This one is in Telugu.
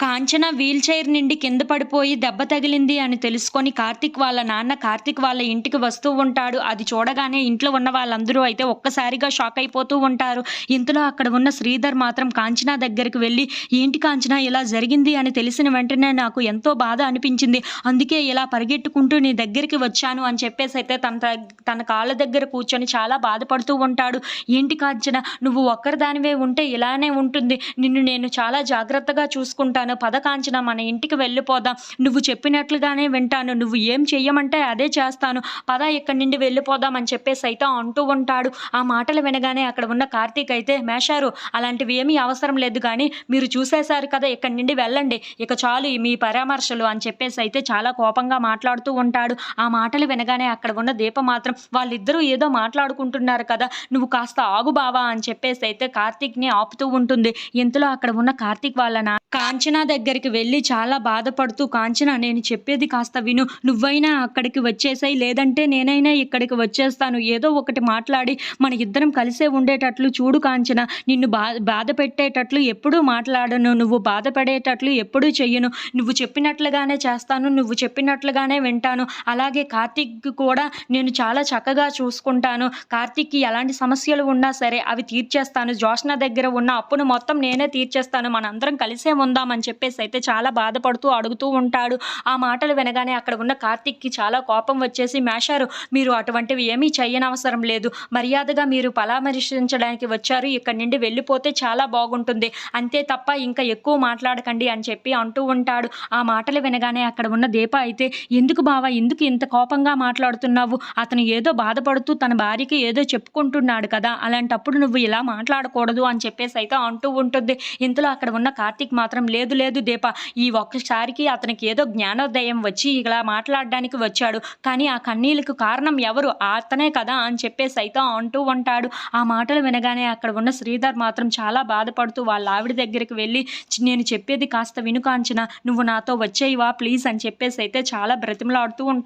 కాంచన వీల్ చైర్ నుండి కింద పడిపోయి దెబ్బ తగిలింది అని తెలుసుకొని కార్తీక్ వాళ్ళ నాన్న కార్తిక్ వాళ్ళ ఇంటికి వస్తూ ఉంటాడు. అది చూడగానే ఇంట్లో ఉన్న వాళ్ళందరూ అయితే ఒక్కసారిగా షాక్ అయిపోతూ ఉంటారు. ఇంతలో అక్కడ ఉన్న శ్రీధర్ మాత్రం కాంచన దగ్గరికి వెళ్ళి ఏంటి కాంచన ఇలా జరిగింది? అని తెలిసిన వెంటనే నాకు ఎంతో బాధ అనిపించింది. అందుకే ఇలా పరిగెట్టుకుంటూ నీ దగ్గరికి వచ్చాను అని చెప్పేసి అయితే తన తగ్- తన కాళ్ళ దగ్గర కూర్చొని చాలా బాధపడుతూ ఉంటాడు. ఏంటి కాంచన నువ్వు ఒక్కరిదానివే ఉంటే ఇలానే ఉంటుంది. నిన్ను నేను చాలా జాగ్రత్తగా చూసుకుంటాను. పద కాంచన మన ఇంటికి వెళ్ళిపోదాం. నువ్వు చెప్పినట్లుగానే వింటాను నువ్వు ఏం చెయ్యమంటే అదే చేస్తాను. పద ఇక్కడి నుండి వెళ్ళిపోదాం అని చెప్పేసి అయితే అంటూ ఉంటాడు. ఆ మాటలు వినగానే అక్కడ ఉన్న కార్తీక్ అయితే మేషారు అలాంటివి ఏమీ అవసరం లేదు కానీ మీరు చూసేశారు కదా ఇక్కడి నుండి వెళ్ళండి. ఇక చాలు మీ పరామర్శలు అని చెప్పేసి అయితే చాలా కోపంగా మాట్లాడుతూ ఉంటాడు. ఆ మాటలు వినగానే అక్కడ ఉన్న దీప మాత్రం వాళ్ళిద్దరూ ఏదో మాట్లాడుకుంటున్నారు కదా నువ్వు కాస్త ఆగు బావా అని చెప్పేసి అయితే కార్తీక్ని ఆపుతూ ఉంటుంది. ఇంతలో అక్కడ ఉన్న కార్తీక్ వాళ్ళ నా కాంచన దగ్గరికి వెళ్ళి చాలా బాధపడుతూ కాంచన నేను చెప్పేది కాస్త విను. నువ్వైనా అక్కడికి వచ్చేసాయి లేదంటే నేనైనా ఇక్కడికి వచ్చేస్తాను. ఏదో ఒకటి మాట్లాడి మన ఇద్దరం కలిసే ఉండేటట్లు చూడు కాంచన. నిన్ను బా బాధ పెట్టేటట్లు ఎప్పుడూ మాట్లాడను. నువ్వు బాధపడేటట్లు ఎప్పుడూ చెయ్యను. నువ్వు చెప్పినట్లుగానే చేస్తాను నువ్వు చెప్పినట్లుగానే వింటాను. అలాగే కార్తీక్ కూడా నేను చాలా చక్కగా చూసుకుంటాను. కార్తీక్కి ఎలాంటి సమస్యలు ఉన్నా సరే అవి తీర్చేస్తాను. జోష్న దగ్గర ఉన్న అప్పును మొత్తం నేనే తీర్చేస్తాను. మనందరం కలిసే ఉందామని చెప్పేసి అయితే చాలా బాధపడుతూ అడుగుతూ ఉంటాడు. ఆ మాటలు వినగానే అక్కడ ఉన్న కార్తిక్కి చాలా కోపం వచ్చేసి మేషారు మీరు అటువంటివి ఏమీ చేయనవసరం లేదు. మర్యాదగా మీరు పరామర్శించడానికి వచ్చారు. ఇక్కడి నుండి వెళ్ళిపోతే చాలా బాగుంటుంది. అంతే తప్ప ఇంకా ఎక్కువ మాట్లాడకండి అని చెప్పి అంటూ ఉంటాడు. ఆ మాటలు వినగానే అక్కడ ఉన్న దీప అయితే ఎందుకు బావా ఎందుకు ఇంత కోపంగా మాట్లాడుతున్నావు? అతను ఏదో బాధపడుతూ తన భార్యకి ఏదో చెప్పుకుంటున్నాడు కదా. అలాంటప్పుడు నువ్వు ఇలా మాట్లాడకూడదు అని చెప్పేసి అయితే అంటూ ఉంటుంది. ఇంతలో అక్కడ ఉన్న కార్తీక్ మాత్రం లేదు లేదు దీప. ఈ ఒక్కసారికి అతనికి ఏదో జ్ఞానోదయం వచ్చి ఇలా మాట్లాడడానికి వచ్చాడు. కానీ ఆ కన్నీళ్ళకు కారణం ఎవరు? అతనే కదా అని చెప్పేసి అయితే అంటూ ఉంటాడు. ఆ మాటలు వినగానే అక్కడ ఉన్న శ్రీధర్ మాత్రం చాలా బాధపడుతూ వాళ్ళ ఆవిడ దగ్గరికి వెళ్ళి నేను చెప్పేది కాస్త వినుకాంచిన నువ్వు నాతో వచ్చేయివా ప్లీజ్ అని చెప్పేసి అయితే చాలా బ్రతిమలాడుతూ ఉంటాడు